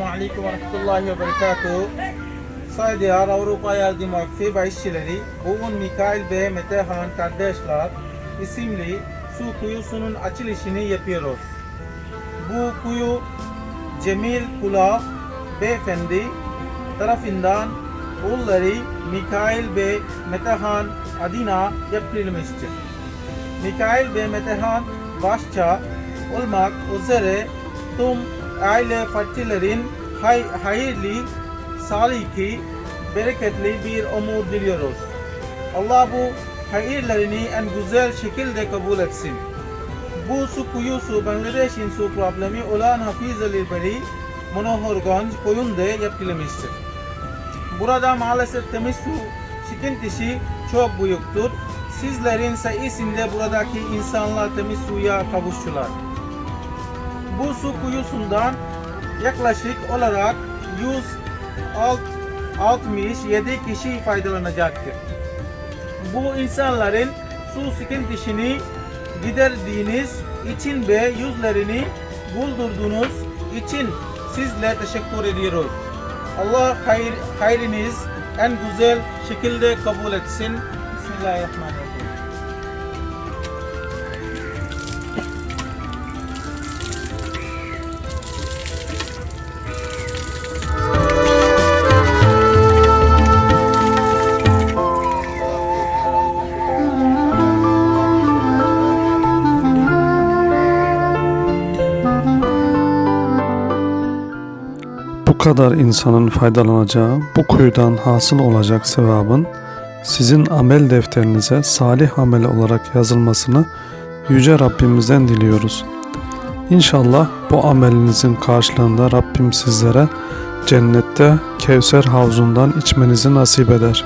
rahmetullahi ve berekatuhu. Saygıdeğer Avrupa Yardım Vakfı Bayişçileri, bugün Mikail ve Metehan kardeşler isimli su kuyusunun açılışını yapıyoruz. Bu kuyu Cemil Kula Beyefendi tarafından oğulları Mikail ve Metehan adına yapılmıştır. Mikail ve Metehan başça olmak üzere tüm aile fertillerin hay hayırlı, sağlıklı, bereketli bir ömür diliyoruz. Allah bu hayırlarını en güzel şekilde kabul etsin. Bu su kuyusu Bangladeş'in su problemi olan Hafiz Ali Bey Manoharganj köyünde yapılmıştır. Burada maalesef temiz su sıkıntısı çok büyüktür. Sizlerin sayesinde buradaki insanlar temiz suya kavuştular. Bu su kuyusundan yaklaşık olarak 167 kişi faydalanacaktır. Bu insanların su sıkıntısını giderdiğiniz için ve yüzlerini buldurduğunuz için sizle teşekkür ediyoruz. Allah hayır, hayriniz en güzel şekilde kabul etsin. Bismillahirrahmanirrahim. Kadar insanın faydalanacağı bu kuyudan hasıl olacak sevabın sizin amel defterinize salih amel olarak yazılmasını Yüce Rabbimizden diliyoruz. İnşallah bu amelinizin karşılığında Rabbim sizlere cennette Kevser havzundan içmenizi nasip eder.